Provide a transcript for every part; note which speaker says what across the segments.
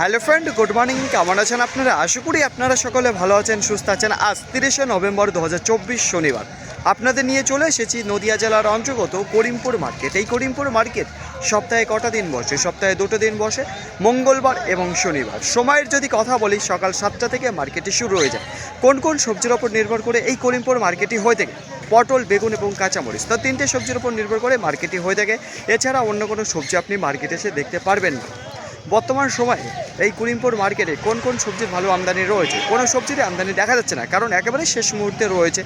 Speaker 1: Hello friend, good morning. কেমন আছেন আপনারা? আশা করি আপনারা সকলে ভালো আছেন, সুস্থ আছেন। আজ তিরিশে নভেম্বর দু হাজার চব্বিশ শনিবার। আপনাদের নিয়ে চলে এসেছি নদিয়া জেলার অন্তর্গত করিমপুর মার্কেট। এই করিমপুর মার্কেট সপ্তাহে কটা দিন বসে? সপ্তাহে দুটো দিন বসে, মঙ্গলবার এবং শনিবার। সময়ের যদি কথা বলি, সকাল সাতটা থেকে মার্কেটটি শুরু হয়ে যায়। কোন কোন সবজির ওপর নির্ভর করে এই করিমপুর মার্কেটটি হয়ে থাকে? পটল, বেগুন এবং কাঁচামরিচ। তো তিনটে সবজির ওপর নির্ভর করে মার্কেটটি হয়ে থাকে। এছাড়া অন্য কোনো সবজি আপনি মার্কেটে এসে দেখতে পারবেন না। বর্তমান সময়ে এই করিমপুর মার্কেটে কোন কোন সবজির ভালো আমদানি রয়েছে? কোনো সবজির আমদানি দেখা যাচ্ছে না, কারণ একেবারে শেষ মুহূর্তে রয়েছে।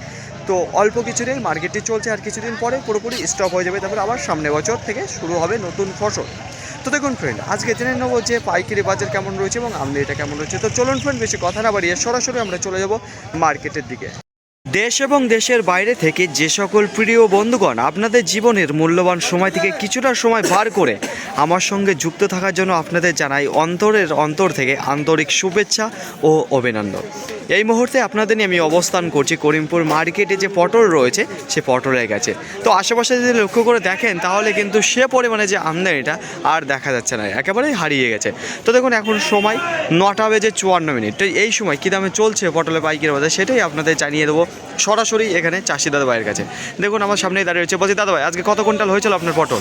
Speaker 1: তো অল্প কিছুদিন মার্কেটটি চলছে আর কিছুদিন পরে পুরোপুরি স্টপ হয়ে যাবে। তারপর আবার সামনে বছর থেকে শুরু হবে নতুন ফসল। তো দেখুন ফ্রেন্ড আজকে জেনে নেব যে পাইকারি বাজার কেমন রয়েছে এবং আমদানিটা কেমন রয়েছে। তো চলুন ফ্রেন্ড বেশি কথা না বাড়িয়ে সরাসরি আমরা চলে যাব মার্কেটের দিকে। দেশ এবং দেশের বাইরে থেকে যে সকল প্রিয় বন্ধুগণ আপনাদের জীবনের মূল্যবান সময় থেকে কিছুটা সময় বার করে আমার সঙ্গে যুক্ত থাকার জন্য আপনাদের জানাই অন্তরের অন্তর থেকে আন্তরিক শুভেচ্ছা ও অভিনন্দন। এই মুহূর্তে আপনাদের নিয়ে আমি অবস্থান করছি করিমপুর মার্কেটে যে পটল রয়েছে, সে পটলের কাছে। তো আশেপাশে যদি লক্ষ্য করে দেখেন, তাহলে কিন্তু সে পরিমাণে যে আমদানিটা আর দেখা যাচ্ছে না, একেবারেই হারিয়ে গেছে। তো দেখুন, এখন সময় নটা বেজে চুয়ান্ন মিনিট। তো এই সময় কী দামে চলছে পটলের পাইকারি বাজার, সেটাই আপনাদের জানিয়ে দেবো। সরাসরি এখানে চাষি দাদা ভাইয়ের কাছে। দেখুন আমার সামনেই দাঁড়িয়ে রয়েছে বলছি দাদা ভাই আজকে কত কুইন্টাল হয়েছিল আপনার পটল?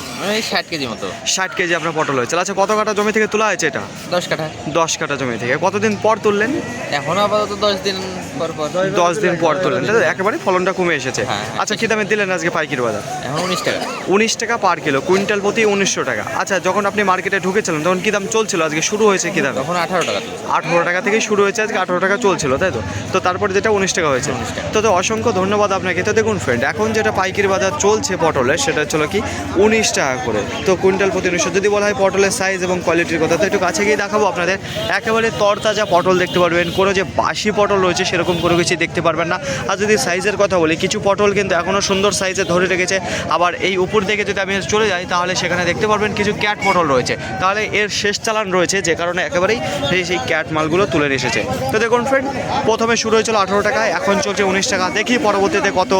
Speaker 2: ষাট কেজি মতো।
Speaker 1: ষাট কেজি আপনার পটল হয়েছিল। আচ্ছা কত কাটা জমি থেকে তোলা হয়েছে এটা?
Speaker 2: দশ কাঠা।
Speaker 1: দশ কাটা জমি থেকে। কতদিন পর তুললেন?
Speaker 2: এখন আপাতত দশ দিন পর পর।
Speaker 1: দশ দিন পর তুললেন? একেবারে ফলনটা কমে এসেছে।
Speaker 2: হ্যাঁ।
Speaker 1: আচ্ছা কী দামে দিলেন আজকে পাইকির বাজার?
Speaker 2: এখন উনিশ টাকা।
Speaker 1: উনিশ টাকা পার কিলো কুইন্টাল প্রতি উনিশশো টাকা। আচ্ছা যখন আপনি মার্কেটে ঢুকেছিলেন তখন কী দাম চলছিল আজকে? শুরু হয়েছে কী দাম?
Speaker 2: তখন আঠারো টাকা।
Speaker 1: আঠেরো টাকা থেকে শুরু হয়েছে আজকে আঠারো টাকা চলছিল তাই তো? তো তারপরে যেটা উনিশ টাকা হয়েছে। তো তো অসংখ্য ধন্যবাদ আপনাকে। তো দেখুন ফ্রেন্ড এখন যেটা পাইকারি বাজার চলছে পটলের, সেটা হলো কি উনিশ টাকা করে। তো কুইন্টাল প্রতি উনিশশো, যদি বলা হয় পটলের সাইজ এবং কোয়ালিটির কথা, তো একটু কাছে গিয়ে দেখাবো আপনাদের। একেবারে তরতাজা পটল দেখতে পারবেন, কোনো যে বাসি পটল রয়েছে সেরকম কোনো কিছু দেখতে পারবেন না। আর যদি সাইজের কথা বলি, কিছু পটল কিন্তু এখনও সুন্দর সাইজে ধরে রেখেছে। আবার এই উপর দিকে যদি আমি চলে যাই, তাহলে সেখানে দেখতে পারবেন কিছু ক্যাট পটল রয়েছে। তাহলে এর শেষ চালান রয়েছে, যে কারণে একেবারেই সেই সেই ক্যাট মালগুলো তুলে এসেছে। তো দেখুন ফ্রেন্ড প্রথমে শুরু হয়েছিল আঠারো টাকায়, এখন চলছে উনিশ টাকা, দেখি পরবর্তীতে কত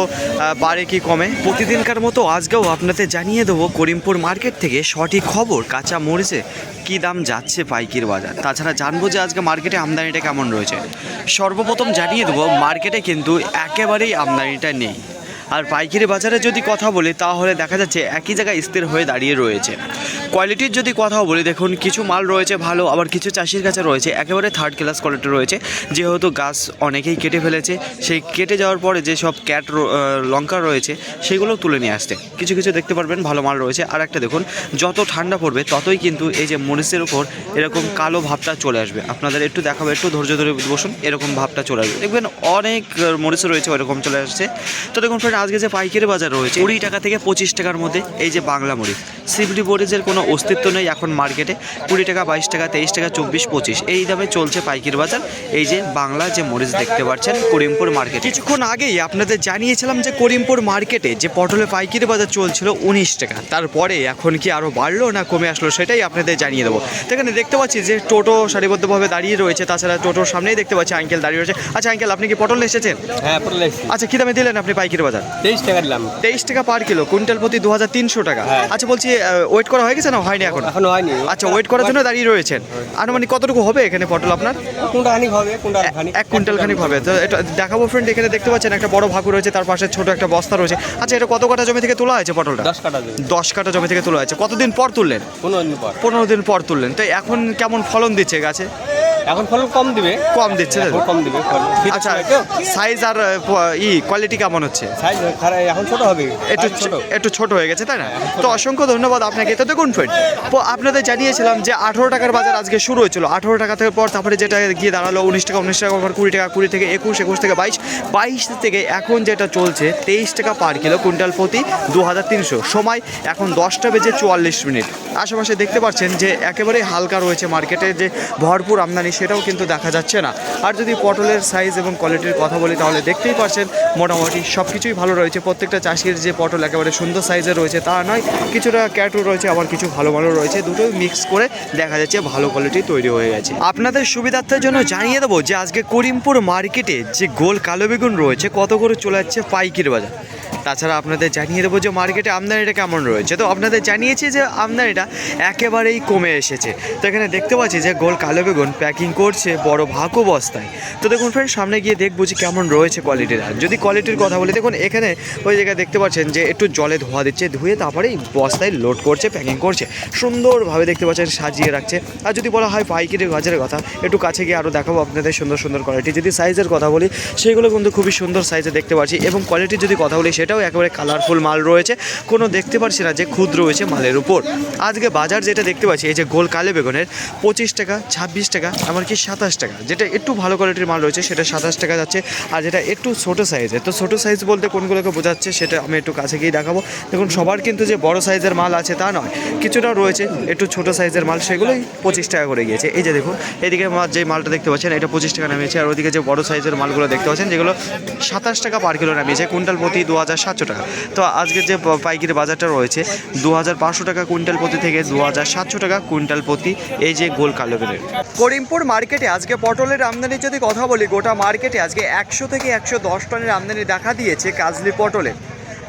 Speaker 1: বাড়ে কি কমে। প্রতিদিনকার মতো আজকেও আপনাদের জানিয়ে দেবো করিমপুর মার্কেট থেকে সঠিক খবর, কাঁচা মরিচে কী দাম যাচ্ছে পাইকির বাজার। তাছাড়া জানব যে আজকে মার্কেটে আমদানিটা কেমন রয়েছে। সর্বপ্রথম জানিয়ে দেবো, মার্কেটে কিন্তু একেবারেই আমদানিটা নেই। আর পাইকারি বাজারে যদি কথা বলি, তাহলে দেখা যাচ্ছে একই জায়গায় স্থির হয়ে দাঁড়িয়ে রয়েছে। কোয়ালিটির যদি কথা বলি, দেখুন, কিছু মাল রয়েছে ভালো, আবার কিছু চাষির কাছে রয়েছে, একেবারে থার্ড ক্লাস কোয়ালিটি রয়েছে। যেহেতু গাছ অনেকেই কেটে ফেলেছে, সেই কেটে যাওয়ার পরে যে সব ক্যাট লঙ্কা রয়েছে, সেগুলো তুলে নিয়ে আসতে কিছু কিছু দেখতে পারবেন, ভালো মাল রয়েছে। আর একটা দেখুন, যত ঠান্ডা পড়বে, ততই কিন্তু এই যে মরিচের উপর এরকম কালো ভাবটা চলে আসবে। আপনাদের একটু দেখাবো, একটু ধৈর্য ধরে বসুন, এরকম ভাবটা চলে আসবে। দেখবেন, অনেক মরিচ রয়েছে ওরকম চলে আসছে। তো দেখুন ফ্রেন্ড আজকে যে পাইকারি বাজার রয়েছে, কুড়ি টাকা থেকে পঁচিশ টাকার মধ্যে এই যে বাংলা মরিচ। সিবলি মরিচের কোনো অস্তিত্ব নেই এখন মার্কেটে কুড়ি টাকা বাইশ টাকা তেইশ টাকা চব্বিশ পঁচিশ। এই দামে চলছে পাইকারি বাজার। এই যে বাংলা যে মরিচ দেখতে পাচ্ছেন করিমপুর মার্কেট কিছুক্ষণ আগেই আপনাদের জানিয়েছিলাম যে করিমপুর মার্কেটে যে পটলের পাইকারি বাজার চলছিল উনিশ টাকা। তারপরে এখন কি আরও বাড়লো না কমে আসলো সেটাই আপনাদের জানিয়ে দেবো। তো এখানে দেখতে পাচ্ছি যে টোটো সারিবদ্ধভাবে দাঁড়িয়ে রয়েছে। তাছাড়া টোটোর সামনেই দেখতে পাচ্ছি আঙ্কেল দাঁড়িয়ে রয়েছে। আচ্ছা আঙ্কেল আপনি কি পটল এসেছেন?
Speaker 3: হ্যাঁ পটল
Speaker 1: আচ্ছা কী দামে দিলেন আপনি পাইকির বাজার?
Speaker 3: তেইশ টাকা দিলাম।
Speaker 1: তেইশ টাকা পার কিলো কুইন্টাল প্রতি দু হাজার তিনশো টাকা।
Speaker 3: হ্যাঁ।
Speaker 1: আচ্ছা বলছি ওয়েট করা হয়ে গেছে না হয়নি এখন?
Speaker 3: এখনও হয়নি।
Speaker 1: আচ্ছা ওয়েট করার জন্য দাঁড়িয়ে রয়েছেন। আনুমানিক কতটুকু হবে এখানে পটল আপনার?
Speaker 3: কোনটা হবে কোনটা
Speaker 1: এক কুইন্টাল খানিক হবে। তো এটা দেখাবো ফ্রেন্ড এখানে দেখতে পাচ্ছেন একটা বড় ভাগু রয়েছে তার পাশে ছোট একটা বস্তা রয়েছে। আচ্ছা এটা কত কাটা জমি থেকে তোলা হয়েছে পটলটা?
Speaker 3: দশ কাটা জমি।
Speaker 1: দশ কাটা জমি থেকে তোলা হয়েছে। কতদিন পর তুললেন?
Speaker 3: পনেরো দিন পর।
Speaker 1: পনেরো দিন পর তুললেন। তো এখন কেমন ফলন দিচ্ছে গাছে?
Speaker 3: এখন ফলন কম দিবে।
Speaker 1: কম দিচ্ছে।
Speaker 3: কম দিবে
Speaker 1: আচ্ছা সাইজ আর ই কোয়ালিটি কেমন হচ্ছে?
Speaker 3: সাইজ এখন ছোট হবে।
Speaker 1: একটু
Speaker 3: ছোট।
Speaker 1: একটু ছোট হয়ে গেছে তাই না?
Speaker 3: হ্যাঁ।
Speaker 1: তো অসংখ্য ধন্যবাদ আপনাকে। তো দেখুন ফ্রেন্ড আপনাদের জানিয়েছিলাম যে আঠেরো টাকার বাজার আজকে শুরু হয়েছিল। আঠেরো টাকা থেকে পর তারপরে যেটা গিয়ে দাঁড়াল উনিশ টাকা উনিশ টাকা আবার কুড়ি টাকা কুড়ি থেকে একুশ একুশ থেকে বাইশ। বাইশ থেকে এখন যেটা চলছে তেইশ টাকা পার কিলো কুইন্টাল প্রতি দু হাজার তিনশো। সময় এখন দশটা বেজে চুয়াল্লিশ মিনিট। আশেপাশে দেখতে পাচ্ছেন যে একেবারে হালকা রয়েছে মার্কেটে যে ভরপুর আমদানি। সেটাও কিন্তু দেখা যাচ্ছে না। আর যদি পটলের সাইজ এবং কোয়ালিটির কথা বলি, তাহলে দেখতেই পাচ্ছেন মোটামুটি সব কিছুই ভালো রয়েছে। প্রত্যেকটা চাষির যে পটল একেবারে সুন্দর সাইজের রয়েছে, তা নয়, কিছুটা ক্যাটও রয়েছে, আবার কিছু ভালো ভালো রয়েছে। দুটোই মিক্স করে দেখা যাচ্ছে ভালো কোয়ালিটি তৈরি হয়ে গেছে। আপনাদের সুবিধার্থের জন্য জানিয়ে দেবো যে, আজকে করিমপুর মার্কেটে যে গোল কালো বেগুন রয়েছে, কত করে চলে যাচ্ছে পাইকির বাজার? তাছাড়া আপনাদের জানিয়ে দেবো যে মার্কেটে আমদানিটা কেমন রয়েছে। তো আপনাদের জানিয়েছি যে আমদানিটা একেবারেই কমে এসেছে। তো এখানে দেখতে পাচ্ছি যে গোল কালো বেগুন প্যাকিং করছে বড় ভাকু বস্তায় তো দেখুন ফ্রেন্ড সামনে গিয়ে দেখব যে কেমন রয়েছে কোয়ালিটির আর যদি কোয়ালিটির কথা বলি, দেখুন এখানে ওই জায়গায় দেখতে পাচ্ছেন যে একটু জলে ধোয়া দিচ্ছে, ধুয়ে তারপরে বস্তায় লোড করছে প্যাকিং করছে। সুন্দরভাবে দেখতে পাচ্ছেন সাজিয়ে রাখছে। আর যদি বলা হয় পাইকারি বাজারের কথা, একটু কাছে গিয়ে আরও দেখাবো আপনাদের সুন্দর সুন্দর কোয়ালিটি যদি সাইজের কথা বলি, সেগুলো কিন্তু খুবই সুন্দর সাইজে দেখতে পাচ্ছি এবং কোয়ালিটির যদি কথা বলি সেটাও একেবারে কালারফুল মাল রয়েছে। কোনো দেখতে পাচ্ছি না যে ক্ষুদ্র রয়েছে মালের উপর। আজকে বাজার যেটা দেখতে পাচ্ছি, এই যে গোল কালে বেগুনের, পঁচিশ টাকা, ছাব্বিশ টাকা, এমনকি সাতাশ টাকা, যেটা একটু ভালো কোয়ালিটির মাল রয়েছে, সেটা সাতাশ টাকা যাচ্ছে, আর যেটা একটু ছোটো সাইজের তো ছোটো সাইজ বলতে কোনগুলোকে বোঝাচ্ছে, সেটা আমি একটু কাছে গিয়ে দেখাবো। দেখুন, সবার কিন্তু যে বড় সাইজের মাল আছে তা নয়, কিছুটা রয়েছে একটু ছোটো সাইজের মাল, সেগুলোই পঁচিশ টাকা করে গিয়েছে। এই যে দেখুন, এদিকে যে মালটা দেখতে পাচ্ছেন, এটা পঁচিশ টাকা নামিয়েছে, আর ওদিকে যে বড় সাইজের মালগুলো দেখতে পাচ্ছেন, যেগুলো সাতাশ টাকা পার কিলো নামিয়েছে, কুইন্টাল প্রতি দু হাজার সাতশো টাকা। তো আজকে যে পাইকারি বাজারটা রয়েছে দু হাজার পাঁচশো টাকা কুইন্টাল প্রতি থেকে দু হাজার সাতশো টাকা কুইন্টাল প্রতি এই যে গোল কালো বেলের করিমপুর মার্কেটে আজকে পটলের আমদানি যদি কথা বলি, গোটা মার্কেটে আজকে একশো থেকে একশো দশ টনের আমদানি দেখা দিয়েছে কাজলি পটলে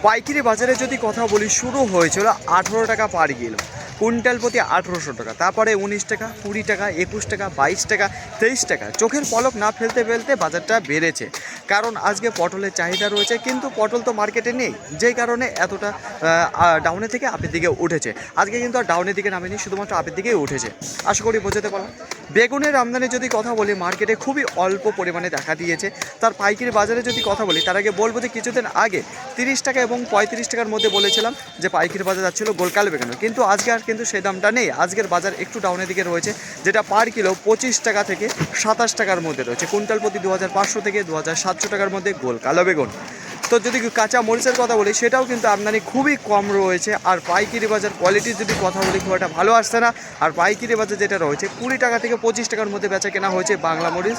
Speaker 1: পাইকারি বাজারে যদি কথা বলি, শুরু হয়েছিল আঠেরো টাকা পার কিলো। কুইন্টাল প্রতি আঠেরোশো টাকা। তারপরে উনিশ টাকা, কুড়ি টাকা, একুশ টাকা, বাইশ টাকা, তেইশ টাকা। চোখের পলক না ফেলতে ফেলতে বাজারটা বেড়েছে। কারণ আজকে পটলের চাহিদা রয়েছে, কিন্তু পটল তো মার্কেটে নেই। যেই কারণে এতটা ডাউনের থেকে আপের দিকে উঠেছে। আজকে কিন্তু আর ডাউনের দিকে নামেনি, শুধুমাত্র আপের দিকেই উঠেছে। আশা করি বোঝাতে পারলাম। বেগুনের আমদানি যদি কথা বলি মার্কেটে খুবই অল্প পরিমাণে দেখা দিয়েছে। তার পাইকারি বাজারে যদি কথা বলি, তার আগে বলব যে কিছুদিন আগে তিরিশ টাকা এবং পঁয়ত্রিশ টাকার মধ্যে বলেছিলাম যে পাইকারি বাজার যাচ্ছিল গোলকাল বেগুন। কিন্তু আজকে আর কিন্তু সেই দামটা নেই। আজকের বাজার একটু ডাউনের দিকে রয়েছে, যেটা পার কিলো পঁচিশ টাকা থেকে সাতাশ টাকার মধ্যে রয়েছে। কুইন্টাল প্রতি দু হাজার পাঁচশো থেকে দু হাজার সাতশো টাকার মধ্যে গোলকালো বেগুন। তো যদি কাঁচা মরিচের কথা বলি, সেটাও কিন্তু আমদানি খুবই কম রয়েছে। আর পাইকারি বাজার কোয়ালিটির যদি কথা বলি, খুব একটা ভালো আসছে না। আর পাইকারি বাজার যেটা রয়েছে, কুড়ি টাকা থেকে পঁচিশ টাকার মধ্যে বেচা কেনা হয়েছে বাংলা মরিচ।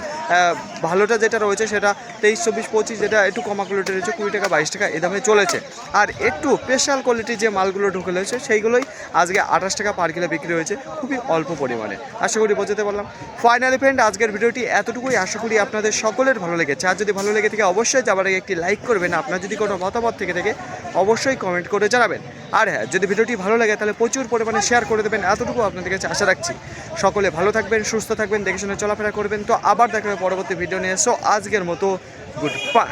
Speaker 1: ভালোটা যেটা রয়েছে, সেটা তেইশ, চব্বিশ, পঁচিশ, যেটা একটু কমা কোয়ালিটি রয়েছে, কুড়ি টাকা, বাইশ টাকা এ দামে চলেছে। আর একটু স্পেশাল কোয়ালিটির যে মালগুলো ঢুকে রয়েছে, সেইগুলোই আজকে আঠাশ টাকা পার কিলো বিক্রি হয়েছে, খুবই অল্প পরিমাণে। আশা করি বোঝাতে পারলাম। ফাইনালি ফ্রেন্ড আজকের ভিডিওটি এতটুকুই। আশা করি আপনাদের সকলের ভালো লেগেছে। আর যদি ভালো লেগে থাকে, অবশ্যই যাবার আগে একটি লাইক করবেন। আপনার যদি কোনো মতামত থেকে থাকে, অবশ্যই কমেন্ট করে জানাবেন। আর হ্যাঁ যদি ভিডিওটি ভালো লাগে, তাহলে প্রচুর পরিমাণে শেয়ার করে দেবেন। এতটুকু আপনাদের কাছে আশা রাখছি। সকলে ভালো থাকবেন, সুস্থ থাকবেন, দেখে শুনে চলাফেরা করবেন। তো আবার দেখা হবে পরবর্তী ভিডিও নিয়ে। এসো আজকের মতো গুড বাই